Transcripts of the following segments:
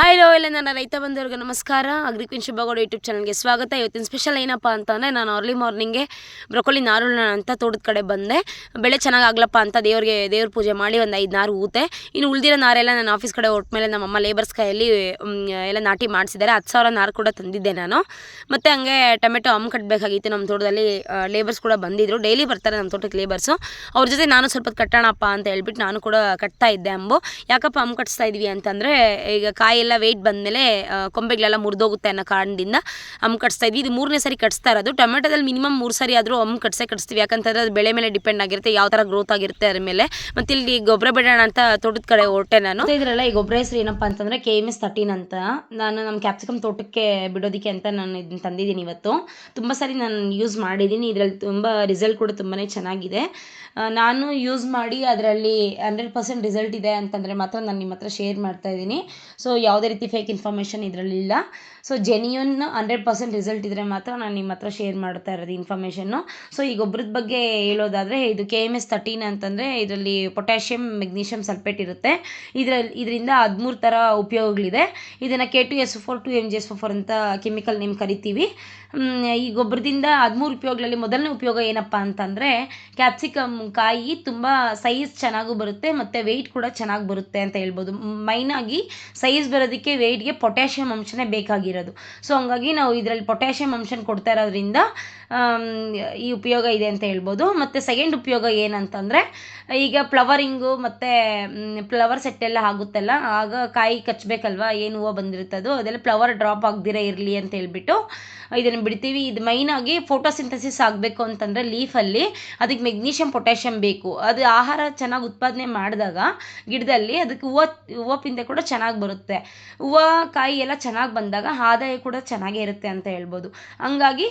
Hi ಎಲ್ಲ ನನ್ನ ರೈತ ಬಂದವ್ರಿಗೆ ನಮಸ್ಕಾರ. ಅಗ್ರಿಕ್ವಿನ್ ಶುಭಗೌಡ ಯೂಟ್ಯೂಬ್ ಚಾನಲ್ಗೆ ಸ್ವಾಗತ. ಇವತ್ತಿನ ಸ್ಪೆಷಲ್ ಏನಪ್ಪ ಅಂತಂದರೆ, ನಾನು ಅರ್ಲಿ ಮಾರ್ನಿಂಗ್ಗೆ ಬ್ರೊಕೊಲಿ ನಾರು ಅಂತ ತೋಟದ ಕಡೆ ಬಂದೆ. ಬೆಳೆ ಚೆನ್ನಾಗಿ ಆಗ್ಲಪ್ಪ ಅಂತ ದೇವ್ರಿಗೆ, ದೇವ್ರ ಪೂಜೆ ಮಾಡಿ ಒಂದು ಐದು ನಾರು ಊತೆ. ಇನ್ನು ಉಳಿದಿರೋ ನಾರೆಲ್ಲ ನಾನು ಆಫೀಸ್ ಕಡೆ ಹೊಟ್ಟ ಮೇಲೆ ನಮ್ಮಮ್ಮ ಲೇಬರ್ಸ್ ಕೈಯಲ್ಲಿ ಎಲ್ಲ ನಾಟಿ ಮಾಡಿಸಿದ್ದಾರೆ. ಹತ್ತು ಸಾವಿರ ನಾರು ಕೂಡ ತಂದಿದ್ದೆ ನಾನು. ಮತ್ತು ಹಂಗೆ ಟೊಮೆಟೊ, ಹಮ್ ಕಟ್ಟಬೇಕಾಗಿತ್ತು ನಮ್ಮ ತೋಟದಲ್ಲಿ. ಲೇಬರ್ಸ್ ಕೂಡ ಬಂದಿದ್ದರು ಡೈಲಿ ಬರ್ತಾರೆ ನಮ್ಮ ತೋಟಕ್ಕೆ ಲೇಬರ್ಸು ಅವ್ರ ಜೊತೆ ನಾನು ಸ್ವಲ್ಪ ಕಟ್ಟೋಣಪ್ಪ ಅಂತ ಹೇಳ್ಬಿಟ್ಟು ನಾನು ಕೂಡ ಕಟ್ತಾ ಇದ್ದೆ ಅಂಬು. ಯಾಕಪ್ಪ ಹಮ್ ಕಟ್ಸ್ತಾ ಇದ್ವಿ ಅಂತಂದರೆ, ಈಗ ಕಾಯಿ ಎಲ್ಲ ವೆಯ್ಟ್ ಬಂದಮೇಲೆ ಕೊಂಬೆಗಳೆಲ್ಲ ಮುರಿದೋಗುತ್ತೆ ಅನ್ನೋ ಕಾರಣದಿಂದ ಅಮ್ಮ ಕಟ್ಸ್ತಾ ಇದ್ವಿ. ಇದು ಮೂರನೇ ಸರಿ ಕಟ್ಸ್ತಾ ಇರೋದು. ಟೊಮೆಟೊದಲ್ಲಿ ಮಿನಿಮಮ್ ಮೂರು ಸರಿ ಆದರೂ ಅಮ್ಮ ಕಟ್ಸೇ ಕಟ್ಸ್ತೀವಿ. ಯಾಕಂತಂದ್ರೆ ಅದು ಬೆಳೆ ಮೇಲೆ ಡಿಪೆಂಡ್ ಆಗಿರುತ್ತೆ, ಯಾವ ಥರ ಗ್ರೋತ್ ಆಗಿರುತ್ತೆ ಅದ್ರ ಮೇಲೆ. ಮತ್ತು ಇಲ್ಲಿ ಗೊಬ್ಬರ ಬಿಡೋಣ ಅಂತ ತೋಟದ ಕಡೆ ಹೊರಟೆ ನಾನು. ಇದರಲ್ಲ ಈ ಗೊಬ್ಬರ ಹೆಸರು ಏನಪ್ಪ ಅಂತಂದರೆ ಕೆ ಎಂ ಎಸ್ ತರ್ಟೀನ್ ಅಂತ. ನಾನು ನಮ್ಮ ಕ್ಯಾಪ್ಸಿಕಮ್ ತೋಟಕ್ಕೆ ಬಿಡೋದಕ್ಕೆ ಅಂತ ನಾನು ಇದನ್ನ ತಂದಿದ್ದೀನಿ ಇವತ್ತು. ತುಂಬ ಸಾರಿ ನಾನು ಯೂಸ್ ಮಾಡಿದ್ದೀನಿ. ಇದರಲ್ಲಿ ತುಂಬ ರಿಸಲ್ಟ್ ಕೂಡ ತುಂಬಾ ಚೆನ್ನಾಗಿದೆ. ನಾನು ಯೂಸ್ ಮಾಡಿ ಅದರಲ್ಲಿ ಹಂಡ್ರೆಡ್ ಪರ್ಸೆಂಟ್ ರಿಸಲ್ಟ್ ಇದೆ ಅಂತಂದರೆ ಮಾತ್ರ ನಾನು ನಿಮ್ಮ ಹತ್ರ ಶೇರ್ ಮಾಡ್ತಾ ಇದ್ದೀನಿ. ಸೊ ಯಾವುದೇ ರೀತಿ fake information ಇದರಲ್ಲಿಲ್ಲ. So genuine hundred percent result ಇದ್ದರೆ ಮಾತ್ರ ನಾನು ನಿಮ್ಮ ಹತ್ರ ಶೇರ್ ಮಾಡ್ತಾ ಇರೋದು ಇನ್ಫಾರ್ಮೇಷನ್ನು ಸೊ ಈ ಗೊಬ್ಬರದ ಬಗ್ಗೆ ಹೇಳೋದಾದರೆ, ಇದು ಕೆ ಎಂ ಎಸ್ ತರ್ಟೀನ್ ಅಂತಂದರೆ ಇದರಲ್ಲಿ ಪೊಟ್ಯಾಷಿಯಂ ಮೆಗ್ನೀಷಿಯಮ್ ಸಲ್ಫೇಟ್ ಇರುತ್ತೆ. ಇದರಲ್ಲಿ ಇದರಿಂದ ಹದಿಮೂರು ಥರ ಉಪಯೋಗಗಳಿದೆ. ಇದನ್ನು K two S four two M G S four ಅಂತ ಕೆಮಿಕಲ್ ನೇಮ್ ಕರಿತೀವಿ. ಈ ಗೊಬ್ಬರದಿಂದ ಹದಿಮೂರು ಉಪಯೋಗಗಳಲ್ಲಿ ಮೊದಲನೇ ಉಪಯೋಗ ಏನಪ್ಪ ಅಂತಂದರೆ ಕ್ಯಾಪ್ಸಿಕಮ್ ಕಾಯಿ ತುಂಬ ಸೈಜ್ ಚೆನ್ನಾಗೂ ಬರುತ್ತೆ, ಮತ್ತು ವೆಯ್ಟ್ ಕೂಡ ಚೆನ್ನಾಗಿ ಬರುತ್ತೆ ಅಂತ ಹೇಳ್ಬೋದು. ಮೈನಾಗಿ ಸೈಜ್ ಬರೋದಕ್ಕೆ ವೆಯ್ಟ್ಗೆ ಪೊಟ್ಯಾಷಿಯಮ್ ಅಂಶನೇ ಬೇಕಾಗಿರೋದು. ಸೊ ಹಂಗಾಗಿ ನಾವು ಇದರಲ್ಲಿ ಪೊಟ್ಯಾಷಿಯಮ್ ಅಂಶನ ಕೊಡ್ತಾ ಇರೋದ್ರಿಂದ ಈ ಉಪಯೋಗ ಇದೆ ಅಂತ ಹೇಳ್ಬೋದು. ಮತ್ತು ಸೆಕೆಂಡ್ ಉಪಯೋಗ ಏನಂತಂದರೆ, ಈಗ ಫ್ಲವರಿಂಗು ಮತ್ತು ಫ್ಲವರ್ ಸೆಟ್ ಎಲ್ಲ ಆಗುತ್ತಲ್ಲ, ಆಗ ಕಾಯಿ ಕಚ್ಚಬೇಕಲ್ವಾ ಏನು ಹೂವು ಬಂದಿರುತ್ತದೋ, ಅದೆಲ್ಲ ಫ್ಲವರ್ ಡ್ರಾಪ್ ಆಗದಿರ ಇರಲಿ ಅಂತ ಹೇಳ್ಬಿಟ್ಟು ಇದನ್ನು ಬಿಡ್ತೀವಿ. ಇದು ಮೈನಾಗಿ ಫೋಟೋಸಿಂಥಸಿಸ್ ಆಗಬೇಕು ಅಂತಂದರೆ ಲೀಫಲ್ಲಿ ಅದಕ್ಕೆ ಮೆಗ್ನೀಷಿಯಂ ಪೊಟ್ಯಾಷಿಯಂ ಬೇಕು. ಅದು ಆಹಾರ ಚೆನ್ನಾಗಿ ಉತ್ಪಾದನೆ ಮಾಡಿದಾಗ ಗಿಡದಲ್ಲಿ ಅದಕ್ಕೆ ಹೂವು ಹೂವು ಪಿಂದೆ ಕೂಡ ಚೆನ್ನಾಗಿ ಬರುತ್ತೆ. ಹೂವು, ಕಾಯಿ ಎಲ್ಲ ಚೆನ್ನಾಗಿ ಬಂದಾಗ ಆದಾಯ ಕೂಡ ಚೆನ್ನಾಗೇ ಇರುತ್ತೆ ಅಂತ ಹೇಳ್ಬೋದು. ಹಂಗಾಗಿ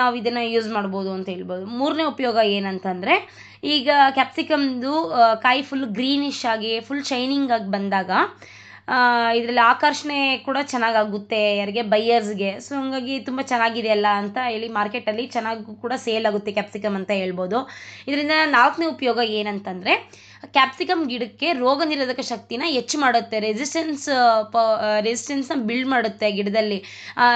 ನಾವು ಇದನ್ನು ಯೂಸ್ ಮಾಡ್ಬೋದು ಅಂತ ಹೇಳ್ಬೋದು. ಮೂರನೇ ಉಪಯೋಗ ಏನಂತಂದರೆ, ಈಗ ಕ್ಯಾಪ್ಸಿಕಮ್ದು ಕಾಯಿ ಫುಲ್ ಗ್ರೀನಿಶ್ ಆಗಿ ಫುಲ್ ಶೈನಿಂಗ್ ಆಗಿ ಬಂದಾಗ ಇದರಲ್ಲಿ ಆಕರ್ಷಣೆ ಕೂಡ ಚೆನ್ನಾಗಾಗುತ್ತೆ, ಯಾರಿಗೆ ಬೈಯರ್ಸ್ಗೆ ಸೊ ಹಂಗಾಗಿ ತುಂಬ ಚೆನ್ನಾಗಿದೆ ಅಲ್ಲ ಅಂತ ಹೇಳಿ ಮಾರ್ಕೆಟಲ್ಲಿ ಚೆನ್ನಾಗಿ ಕೂಡ ಸೇಲ್ ಆಗುತ್ತೆ ಕ್ಯಾಪ್ಸಿಕಮ್ ಅಂತ ಹೇಳ್ಬೋದು. ಇದರಿಂದ ನಾಲ್ಕನೇ ಉಪಯೋಗ ಏನಂತಂದರೆ ಕ್ಯಾಪ್ಸಿಕಮ್ ಗಿಡಕ್ಕೆ ರೋಗ ನಿರೋಧಕ ಶಕ್ತಿನ ಹೆಚ್ಚು ಮಾಡುತ್ತೆ. ರೆಸಿಸ್ಟೆನ್ಸ್ ಪ ರೆಸಿಸ್ಟೆನ್ಸ್ನ ಬಿಲ್ಡ್ ಮಾಡುತ್ತೆ ಗಿಡದಲ್ಲಿ.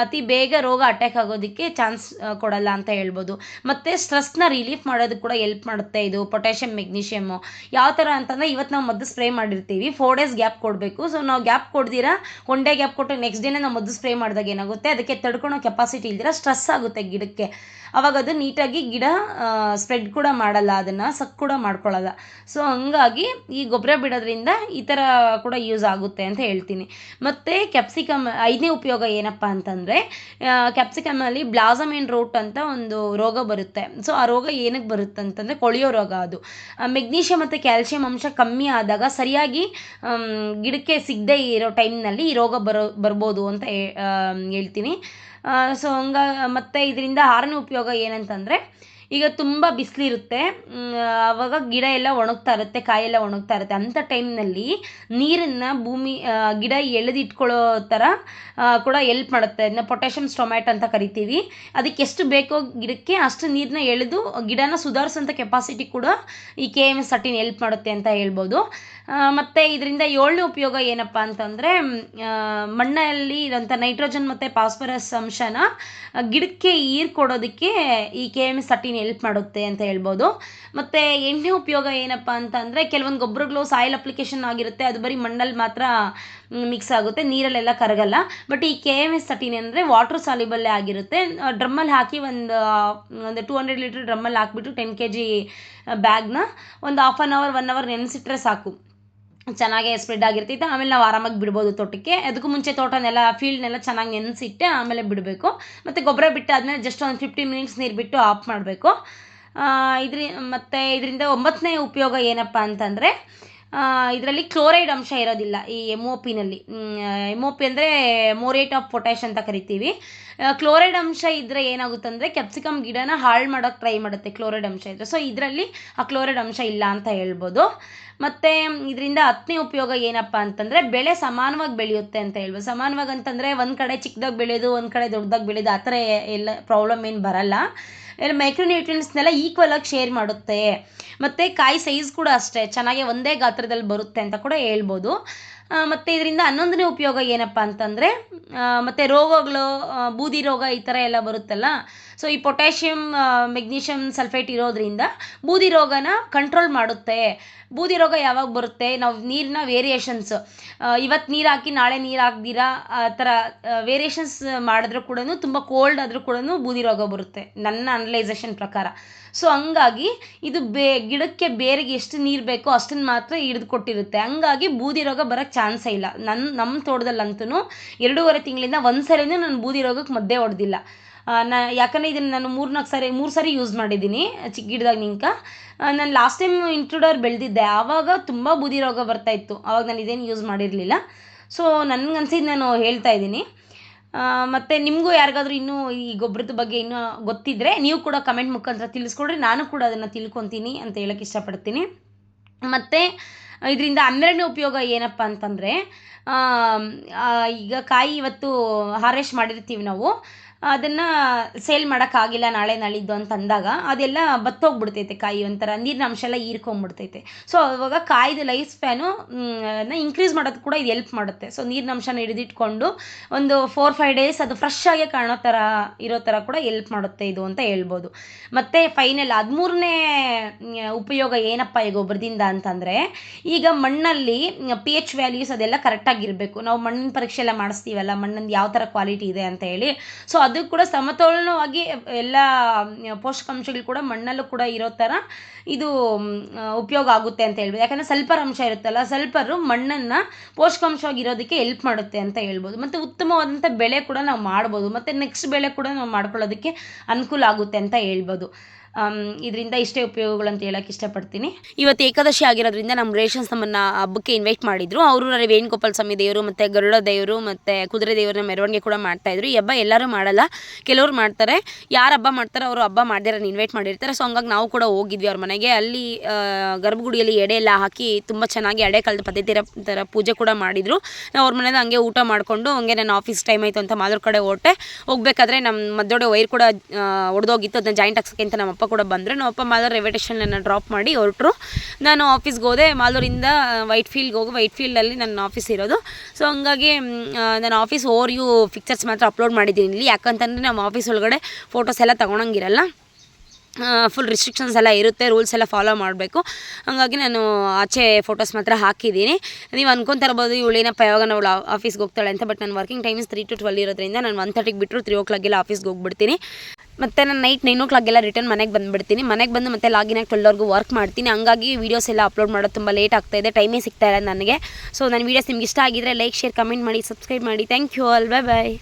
ಅತಿ ಬೇಗ ರೋಗ ಅಟ್ಯಾಕ್ ಆಗೋದಕ್ಕೆ ಚಾನ್ಸ್ ಕೊಡಲ್ಲ ಅಂತ ಹೇಳ್ಬೋದು. ಮತ್ತು ಸ್ಟ್ರೆಸ್ನ ರಿಲೀಫ್ ಮಾಡೋದಕ್ಕೆ ಕೂಡ ಹೆಲ್ಪ್ ಮಾಡುತ್ತೆ ಇದು ಪೊಟ್ಯಾಷಿಯಮ್ ಮೆಗ್ನೀಷಿಯಮ್ಮು ಯಾವ ಥರ ಅಂತಂದರೆ ಇವತ್ತು ನಾವು ಮದ್ದು ಸ್ಪ್ರೇ ಮಾಡಿರ್ತೀವಿ. ಫೋರ್ ಡೇಸ್ ಗ್ಯಾಪ್ ಕೊಡಬೇಕು. ಸೊ ನಾವು ಗ್ಯಾಪ್ ಕೊಡ್ದಿರಾ ಒನ್ ಡೇ ಗ್ಯಾಪ್ ಕೊಟ್ಟು ನೆಕ್ಸ್ಟ್ ಡೇನೇ ನಾವು ಮದ್ದು ಸ್ಪ್ರೇ ಮಾಡಿದಾಗ ಏನಾಗುತ್ತೆ? ಅದಕ್ಕೆ ತಡ್ಕೊಳೋ ಕೆಪಾಸಿಟಿ ಇಲ್ದಿರ ಸ್ಟ್ರೆಸ್ ಆಗುತ್ತೆ ಗಿಡಕ್ಕೆ. ಅವಾಗ ಅದು ನೀಟಾಗಿ ಗಿಡ ಸ್ಪ್ರೆಡ್ ಕೂಡ ಮಾಡಲ್ಲ, ಅದನ್ನು ಸಕ್ ಕೂಡ ಮಾಡ್ಕೊಳ್ಳಲ್ಲ ಸೊ ಹಂಗಾಗಿ ಈ ಗೊಬ್ಬರ ಬಿಡೋದ್ರಿಂದ ಈ ಥರ ಕೂಡ ಯೂಸ್ ಆಗುತ್ತೆ ಅಂತ ಹೇಳ್ತೀನಿ. ಮತ್ತು ಕ್ಯಾಪ್ಸಿಕಮ್ ಐದನೇ ಉಪಯೋಗ ಏನಪ್ಪ ಅಂತಂದರೆ ಕ್ಯಾಪ್ಸಿಕಮಲ್ಲಿ ಬ್ಲಾಸಮಿನ್ ರೋಟ್ ಅಂತ ಒಂದು ರೋಗ ಬರುತ್ತೆ. ಸೊ ಆ ರೋಗ ಏನಕ್ಕೆ ಬರುತ್ತೆ ಅಂತಂದರೆ ಕೊಳೆಯೋ ರೋಗ ಅದು. ಮೆಗ್ನೀಷಿಯಮ್ ಮತ್ತು ಕ್ಯಾಲ್ಶಿಯಂ ಅಂಶ ಕಮ್ಮಿ ಆದಾಗ ಸರಿಯಾಗಿ ಗಿಡಕ್ಕೆ ಸಿಗದೇ ಇರೋ ಟೈಮ್ನಲ್ಲಿ ಈ ರೋಗ ಬರೋ, ಬರ್ಬೋದು ಅಂತ ಹೇಳ್ತೀನಿ. ಸೊ ಹಂಗ, ಮತ್ತು ಇದರಿಂದ ಆರನೇ ಉಪಯೋಗ ಏನಂತಂದರೆ ಈಗ ತುಂಬ ಬಿಸಿಲಿರುತ್ತೆ. ಆವಾಗ ಗಿಡ ಎಲ್ಲ ಒಣಗ್ತಾ ಇರುತ್ತೆ ಕಾಯೆಲ್ಲ ಒಣಗ್ತಾ ಇರುತ್ತೆ. ಅಂಥ ಟೈಮ್ನಲ್ಲಿ ನೀರನ್ನು ಭೂಮಿ ಗಿಡ ಎಳೆದಿಟ್ಕೊಳ್ಳೋ ಥರ ಕೂಡ ಎಲ್ಪ್ ಮಾಡುತ್ತೆ. ಅದನ್ನ ಪೊಟ್ಯಾಷಿಯಮ್ ಸ್ಟೊಮ್ಯಾಟೊ ಅಂತ ಕರಿತೀವಿ. ಅದಕ್ಕೆ ಎಷ್ಟು ಬೇಕೋ ಗಿಡಕ್ಕೆ ಅಷ್ಟು ನೀರನ್ನ ಎಳೆದು ಗಿಡನ ಸುಧಾರಿಸೋಂಥ ಕೆಪಾಸಿಟಿ ಕೂಡ ಈ ಕೆ ಎಂ ಎಸ್ ಎಲ್ಪ್ ಮಾಡುತ್ತೆ ಅಂತ ಹೇಳ್ಬೋದು. ಮತ್ತು ಇದರಿಂದ ಏಳನೇ ಉಪಯೋಗ ಏನಪ್ಪ ಅಂತಂದರೆ ಮಣ್ಣಲ್ಲಿ ಇರೋಂಥ ನೈಟ್ರೋಜನ್ ಮತ್ತು ಫಾಸ್ಫರಸ್ ಅಂಶನ ಗಿಡಕ್ಕೆ ಹೀರ್ಕೊಡೋದಕ್ಕೆ ಈ ಕೆ ಎಂ ಎಸ್ ಹೆಲ್ಪ್ ಮಾಡುತ್ತೆ ಅಂತ ಹೇಳ್ಬೋದು. ಮತ್ತು ಎಣ್ಣೆ ಉಪಯೋಗ ಏನಪ್ಪ ಅಂತಂದರೆ ಕೆಲವೊಂದು ಗೊಬ್ಬರಗಳು ಸಾಯಿಲ್ ಅಪ್ಲಿಕೇಶನ್ ಆಗಿರುತ್ತೆ, ಅದು ಬರೀ ಮಣ್ಣಲ್ಲಿ ಮಾತ್ರ ಮಿಕ್ಸ್ ಆಗುತ್ತೆ, ನೀರಲ್ಲೆಲ್ಲ ಕರಗಲ್ಲ. ಬಟ್ ಈ ಕೆ ಎಂ ಎಸ್ ತರ್ಟೀನ್ ಅಂದರೆ ವಾಟ್ರ್ ಸಾಲಿಬಲ್ಲೇ ಆಗಿರುತ್ತೆ. ಡ್ರಮ್ಮಲ್ಲಿ ಹಾಕಿ ಒಂದು ಒಂದು ಟೂ ಹಂಡ್ರೆಡ್ ಲೀಟ್ರ್ ಡ್ರಮ್ಮಲ್ಲಿ ಹಾಕ್ಬಿಟ್ಟು ಟೆನ್ ಕೆ ಜಿ ಬ್ಯಾಗ್ನ ಒಂದು half an hour one hour ನೆನೆಸಿಟ್ರೆ ಸಾಕು. ಚೆನ್ನಾಗಿ ಸ್ಪ್ರೆಡ್ ಆಗಿರ್ತೈತೆ. ಆಮೇಲೆ ನಾವು ಆರಾಮಾಗಿ ಬಿಡ್ಬೋದು ತೋಟಕ್ಕೆ. ಅದಕ್ಕೂ ಮುಂಚೆ ತೋಟನೆಲ್ಲ ಫೀಲ್ಡ್ನೆಲ್ಲ ಚೆನ್ನಾಗಿ ನೆನೆಸಿಟ್ಟೆ, ಆಮೇಲೆ ಬಿಡಬೇಕು. ಮತ್ತು ಗೊಬ್ಬರ ಬಿಟ್ಟಾದಮೇಲೆ ಜಸ್ಟ್ ಒಂದು ಫಿಫ್ಟೀನ್ ಮಿನಿಟ್ಸ್ ನೀರು ಬಿಟ್ಟು ಆಫ್ ಮಾಡಬೇಕು. ಇದ್ರಿ, ಮತ್ತು ಇದರಿಂದ ಒಂಬತ್ತನೇ ಉಪಯೋಗ ಏನಪ್ಪ ಅಂತಂದರೆ ಇದರಲ್ಲಿ ಕ್ಲೋರೈಡ್ ಅಂಶ ಇರೋದಿಲ್ಲ ಈ ಎಂ ಒ ಪಿನಲ್ಲಿ ಎಂ ಒ ಪಿ ಅಂದರೆ ಮೋರೇಟ್ ಆಫ್ ಪೊಟ್ಯಾಶ್ ಅಂತ ಕರಿತೀವಿ. ಕ್ಲೋರೈಡ್ ಅಂಶ ಇದ್ದರೆ ಏನಾಗುತ್ತೆ ಅಂದರೆ ಕ್ಯಾಪ್ಸಿಕಮ್ ಗಿಡನ ಹಾಳು ಮಾಡೋಕ್ಕೆ ಟ್ರೈ ಮಾಡುತ್ತೆ ಕ್ಲೋರೈಡ್ ಅಂಶ ಇದ್ದರೆ ಸೊ ಇದರಲ್ಲಿ ಆ ಕ್ಲೋರೈಡ್ ಅಂಶ ಇಲ್ಲ ಅಂತ ಹೇಳ್ಬೋದು. ಮತ್ತು ಇದರಿಂದ ಹತ್ತನೇ ಉಪಯೋಗ ಏನಪ್ಪ ಅಂತಂದರೆ ಬೆಳೆ ಸಮಾನವಾಗಿ ಬೆಳೆಯುತ್ತೆ ಅಂತ ಹೇಳ್ಬೋದು. ಸಮಾನವಾಗಿ ಅಂತಂದರೆ ಒಂದು ಕಡೆ ಚಿಕ್ಕದಾಗಿ ಬೆಳೆಯೋದು, ಒಂದು ಕಡೆ ದೊಡ್ಡದಾಗಿ ಬೆಳೆಯೋದು, ಆ ಥರ ಎಲ್ಲ ಪ್ರಾಬ್ಲಮ್ ಏನು ಬರಲ್ಲ. ಮೈಕ್ರೋನ್ಯೂಟ್ರಿಯನ್ಸ್ನೆಲ್ಲ ಈಕ್ವಲ್ ಆಗಿ ಶೇರ್ ಮಾಡುತ್ತೆ. ಮತ್ತು ಕಾಯಿ ಸೈಜ್ ಕೂಡ ಅಷ್ಟೇ. ಚೆನ್ನಾಗಿ ಒಂದೇ ಗಾತ್ರದಲ್ಲಿ ಬರುತ್ತೆ ಅಂತ ಕೂಡ ಹೇಳ್ಬೋದು. ಮತ್ತು ಇದರಿಂದ ಹನ್ನೊಂದನೇ ಉಪಯೋಗ ಏನಪ್ಪ ಅಂತಂದರೆ ಮತ್ತು ರೋಗಗಳು ಬೂದಿ ರೋಗ ಈ ಥರ ಎಲ್ಲ ಬರುತ್ತಲ್ಲ ಸೊ ಈ ಪೊಟ್ಯಾಷಿಯಮ್ ಮೆಗ್ನೀಷಿಯಮ್ ಸಲ್ಫೇಟ್ ಇರೋದ್ರಿಂದ ಬೂದಿ ರೋಗನ ಕಂಟ್ರೋಲ್ ಮಾಡುತ್ತೆ. ಬೂದಿ ರೋಗ ಯಾವಾಗ ಬರುತ್ತೆ? ನಾವು ನೀರಿನ ವೇರಿಯೇಷನ್ಸ್ ಇವತ್ತು ನೀರು ಹಾಕಿ ನಾಳೆ ನೀರು ಹಾಕ್ದಿರಾ ಆ ಥರ ವೇರಿಯೇಷನ್ಸ್ ಮಾಡಿದ್ರೂ ಕೂಡ ತುಂಬ ಕೋಲ್ಡ್ ಆದರೂ ಕೂಡ ಬೂದಿ ರೋಗ ಬರುತ್ತೆ, ನನ್ನ ಅನಲೈಸೇಷನ್ ಪ್ರಕಾರ. ಸೊ ಹಂಗಾಗಿ ಇದು ಬೇ, ಗಿಡಕ್ಕೆ ಬೇರೆಗೆ ಎಷ್ಟು ನೀರು ಬೇಕೋ ಅಷ್ಟನ್ನು ಮಾತ್ರ ಹಿಡಿದು ಕೊಟ್ಟಿರುತ್ತೆ. ಹಂಗಾಗಿ ಬೂದಿ ರೋಗ ಬರೋಕ್ಕೆ ಚಾನ್ಸೇ ಇಲ್ಲ. ನನ್ನ ನಮ್ಮ ತೋಟದಲ್ಲಂತೂ ಎರಡೂವರೆ ತಿಂಗಳಿಂದ ಒಂದು ಸರಿನೂ ನಾನು ಬೂದಿ ರೋಗಕ್ಕೆ ಮದ್ದೇ ಹೊಡೆದಿಲ್ಲ ನಾ, ಯಾಕಂದರೆ ಇದನ್ನು ನಾನು ಮೂರ್ನಾಲ್ಕು ಸಾರಿ, ಮೂರು ಸಾರಿ ಯೂಸ್ ಮಾಡಿದ್ದೀನಿ ಚಿಕ್ಕ ಗಿಡದಾಗ ನಿಂಕ. ನಾನು ಲಾಸ್ಟ್ ಟೈಮ್ ಇಂಟ್ರೂಡರ್ ಬೆಳೆದಿದ್ದೆ. ಆವಾಗ ತುಂಬ ಬೂದಿ ರೋಗ ಬರ್ತಾಯಿತ್ತು ಆವಾಗ ನಾನು ಇದೇನು ಯೂಸ್ ಮಾಡಿರಲಿಲ್ಲ. ಸೊ ನನಗನ್ಸಿದ್ದು ನಾನು ಹೇಳ್ತಾ ಇದ್ದೀನಿ. ಮತ್ತು ನಿಮಗೂ ಯಾರಿಗಾದ್ರೂ ಇನ್ನೂ ಈ ಗೊಬ್ಬರದ ಬಗ್ಗೆ ಇನ್ನೂ ಗೊತ್ತಿದ್ದರೆ ನೀವು ಕೂಡ ಕಮೆಂಟ್ ಮುಖಾಂತರ ತಿಳಿಸ್ಕೊಡ್ರಿ. ನಾನು ಕೂಡ ಅದನ್ನು ತಿಳ್ಕೊತೀನಿ ಅಂತ ಹೇಳಕ್ಕೆ ಇಷ್ಟಪಡ್ತೀನಿ. ಮತ್ತು ಇದರಿಂದ ಹನ್ನೆರಡನೇ ಉಪಯೋಗ ಏನಪ್ಪ ಅಂತಂದರೆ ಈಗ ಕಾಯಿ ಇವತ್ತು ಹಾರ್ವೆಸ್ಟ್ ಮಾಡಿರ್ತೀವಿ ನಾವು. ಅದನ್ನು ಸೇಲ್ ಮಾಡೋಕ್ಕಾಗಿಲ್ಲ ನಾಳೆ ನಾಳಿದ್ದು ಅಂತ ಅಂದಾಗ ಅದೆಲ್ಲ ಬತ್ತೋಗ್ಬಿಡ್ತೈತೆ ಕಾಯಿ ಒಂಥರ, ನೀರಿನ ಅಂಶ ಎಲ್ಲ ಹೀರ್ಕೊಂಬಿಡ್ತೈತೆ. ಸೊ ಅವಾಗ ಕಾಯ್ದು ಲೈಫ್ ಸ್ಪ್ಯಾನು ನ ಇನ್ಕ್ರೀಸ್ ಮಾಡೋದು ಕೂಡ ಇದು ಎಲ್ಪ್ ಮಾಡುತ್ತೆ. ಸೊ ನೀರಿನ ಅಂಶನ ಹಿಡಿದಿಟ್ಕೊಂಡು ಒಂದು ಫೋರ್ ಫೈವ್ ಡೇಸ್ ಅದು ಫ್ರೆಶ್ ಆಗಿ ಕಾಣೋ ಥರ ಇರೋ ಥರ ಕೂಡ ಎಲ್ಪ್ ಮಾಡುತ್ತೆ ಇದು ಅಂತ ಹೇಳ್ಬೋದು. ಮತ್ತು ಫೈನಲ್ ಹದಿಮೂರನೇ ಉಪಯೋಗ ಏನಪ್ಪ ಈ ಗೊಬ್ಬರದಿಂದ ಅಂತಂದರೆ ಈಗ ಮಣ್ಣಲ್ಲಿ ಪಿ ಎಚ್ ವ್ಯಾಲ್ಯೂಸ್ ಅದೆಲ್ಲ ಕರೆಕ್ಟಾಗಿರಬೇಕು ನಾವು ಮಣ್ಣಿನ ಪರೀಕ್ಷೆ ಎಲ್ಲ ಮಾಡಿಸ್ತೀವಲ್ಲ ಮಣ್ಣಿಂದು ಯಾವ ಥರ ಕ್ವಾಲಿಟಿ ಇದೆ ಅಂತ ಹೇಳಿ. ಸೊ ಅದು ಕೂಡ ಸಮತೋಲನವಾಗಿ ಎಲ್ಲ ಪೋಷಕಾಂಶಗಳು ಕೂಡ ಮಣ್ಣಲ್ಲೂ ಕೂಡ ಇರೋ ಥರ ಇದು ಉಪಯೋಗ ಆಗುತ್ತೆ ಅಂತ ಹೇಳ್ಬೋದು. ಯಾಕಂದರೆ ಸಲ್ಫರ್ ಅಂಶ ಇರುತ್ತಲ್ಲ ಸಲ್ಫರು ಮಣ್ಣನ್ನು ಪೋಷಕಾಂಶವಾಗಿ ಇರೋದಕ್ಕೆ ಹೆಲ್ಪ್ ಮಾಡುತ್ತೆ ಅಂತ ಹೇಳ್ಬೋದು. ಮತ್ತು ಉತ್ತಮವಾದಂಥ ಬೆಳೆ ಕೂಡ ನಾವು ಮಾಡ್ಬೋದು. ಮತ್ತು ನೆಕ್ಸ್ಟ್ ಬೆಳೆ ಕೂಡ ನಾವು ಮಾಡ್ಕೊಳ್ಳೋದಕ್ಕೆ ಅನುಕೂಲ ಆಗುತ್ತೆ ಅಂತ ಹೇಳ್ಬೋದು. ಇದರಿಂದ ಇಷ್ಟೇ ಉಪಯೋಗಗಳು ಅಂತ ಹೇಳಕ್ಕೆ ಇಷ್ಟಪಡ್ತೀನಿ. ಇವತ್ತು ಏಕಾದಶಿ ಆಗಿರೋದ್ರಿಂದ ನಮ್ಮ ರೇಷನ್ಸ್ ನಮ್ಮನ್ನು ಹಬ್ಬಕ್ಕೆ ಇನ್ವೈಟ್ ಮಾಡಿದ್ರು. ಅವರು ವೇಣುಗೋಪಾಲ ಸ್ವಾಮಿ ದೇವರು ಮತ್ತು ಗರುಡ ದೇವರು ಮತ್ತು ಕುದುರೆ ದೇವರನ್ನ ಮೆರವಣಿಗೆ ಕೂಡ ಮಾಡ್ತಾಯಿದ್ರು ಈ ಹಬ್ಬ ಎಲ್ಲರೂ ಮಾಡಲ್ಲ. ಕೆಲವರು ಮಾಡ್ತಾರೆ. ಯಾರು ಹಬ್ಬ ಮಾಡ್ತಾರೆ ಅವರು ಹಬ್ಬ ಮಾಡ್ದಿರ ಇನ್ವೈಟ್ ಮಾಡಿರ್ತಾರೆ. ಸೊ ಹಂಗಾಗಿ ನಾವು ಕೂಡ ಹೋಗಿದ್ವಿ ಅವ್ರ ಮನೆಗೆ. ಅಲ್ಲಿ ಗರ್ಭಗುಡಿಯಲ್ಲಿ ಎಡೆ ಎಲ್ಲ ಹಾಕಿ ತುಂಬ ಚೆನ್ನಾಗಿ ಎಡೆ ಕಳೆದ ಪದ್ಧತಿ ಥರ ಪೂಜೆ ಕೂಡ ಮಾಡಿದರು. ನಾವು ಅವ್ರ ಮನೇಲಿ ಹಂಗೆ ಊಟ ಮಾಡಿಕೊಂಡು ಹಂಗೆ ನಾನು ಆಫೀಸ್ ಟೈಮ್ ಆಯಿತು ಅಂತ ಮಾದ್ರ ಕಡೆ ಹೊಟ್ಟೆ ಹೋಗ್ಬೇಕಾದ್ರೆ ನಮ್ಮ ಮದ್ದೊಡೆ ವೈರ್ ಕೂಡ ಒಡೆದೋಗಿತ್ತು. ಅದನ್ನ ಜಾಯಿಂಟ್ ಹಾಕ್ಸೋಕ್ಕೆ ಅಂತ ನಮ್ಮ ಅಪ್ಪ ಕೂಡ ಬಂದರೆ ನಮ್ಮ ಅಪ್ಪ ಮಾಲೂರು ರೈಲ್ವೆ ಡ್ರಾಪ್ ಮಾಡಿ ಹೊರಟರು. ನಾನು ಆಫೀಸ್ಗೆ ಹೋದೆ ಮಾಲೂರಿಂದ ವೈಟ್ ಫೀಲ್ಡ್ಗೆ ಹೋಗಿ ವೈಟ್ ಫೀಲ್ಡಲ್ಲಿ ನನ್ನ ಆಫೀಸ್ ಇರೋದು. ಸೊ ಹಂಗಾಗಿ ನಾನು ಆಫೀಸ್ ಓರ್ ಯು ಪಿಕ್ಚರ್ಸ್ ಮಾತ್ರ ಅಪ್ಲೋಡ್ ಮಾಡಿದ್ದೀನಿ ಇಲ್ಲಿ. ಯಾಕಂತಂದರೆ ನಮ್ಮ ಆಫೀಸ್ ಒಳಗಡೆ ಫೋಟೋಸ್ ಎಲ್ಲ ತೊಗೊಳಂಗಿರಲ್ಲ ಫುಲ್ ರಿಸ್ಟ್ರಿಕ್ಷನ್ಸ್ ಎಲ್ಲ ಇರುತ್ತೆ ರೂಲ್ಸ್ ಎಲ್ಲ ಫಾಲೋ ಮಾಡಬೇಕು. ಹಾಗಾಗಿ ನಾನು ಆಚೆ ಫೋಟೋಸ್ ಮಾತ್ರ ಹಾಕಿದ್ದೀನಿ. ನೀವು ಅನ್ಕೊಂತಿರ್ಬೋದು ಇವಳು ಏನಪ್ಪ ಯಾವಾಗ ನಾವು ಆಫೀಸ್ಗೆ ಹೋಗ್ತಾಳೆ ಅಂತ ಬಟ್ ನನ್ನ working times three to twelve ಇರೋದ್ರಿಂದ ನಾನು ಒನ್ ತರ್ಟಿಗೆ ಬಿಟ್ಟರು ತ್ರೀ ಓ ಕ್ಲಾಕ್ಗೆಲ್ಲ ಆಫೀಸ್ಗೆ ಹೋಗ್ಬಿಡ್ತೀನಿ. ಮತ್ತು ನಾನು ನೈಟ್ ನೈನ್ ಓ ಕ್ಲಾಗೆಲ್ಲ ರಿಟರ್ನ್ ಮನೆಗೆ ಬಂದುಬಿಡ್ತೀನಿ. ಮನೆಗೆ ಬಂದು ಮತ್ತೆ ಲಾಗಿನ್ ಆಗಿ ಟ್ವೆಲ್ವರೆಗೂ ವರ್ಕ್ ಮಾಡ್ತೀನಿ. ಹಂಗಾಗಿ ವೀಡಿಯೋಸ್ ಎಲ್ಲ ಅಪ್ಲೋಡ್ ಮಾಡೋದು ತುಂಬ ಲೇಟ್ ಆಗ್ತಾ ಇದೆ ಟೈಮೇ ಸಿಗ್ತಾ ಇಲ್ಲ ನನಗೆ. ಸೊ ನನ್ನ ವೀಡಿಯೋಸ್ ನಿಮ್ಗೆ ಇಷ್ಟ ಆಗಿದ್ರೆ ಲೈಕ್ ಶೇರ್ ಕಮೆಂಟ್ ಮಾಡಿ ಸಬ್ಸ್ಕ್ರೈಬ್ ಮಾಡಿ. Thank you all bye bye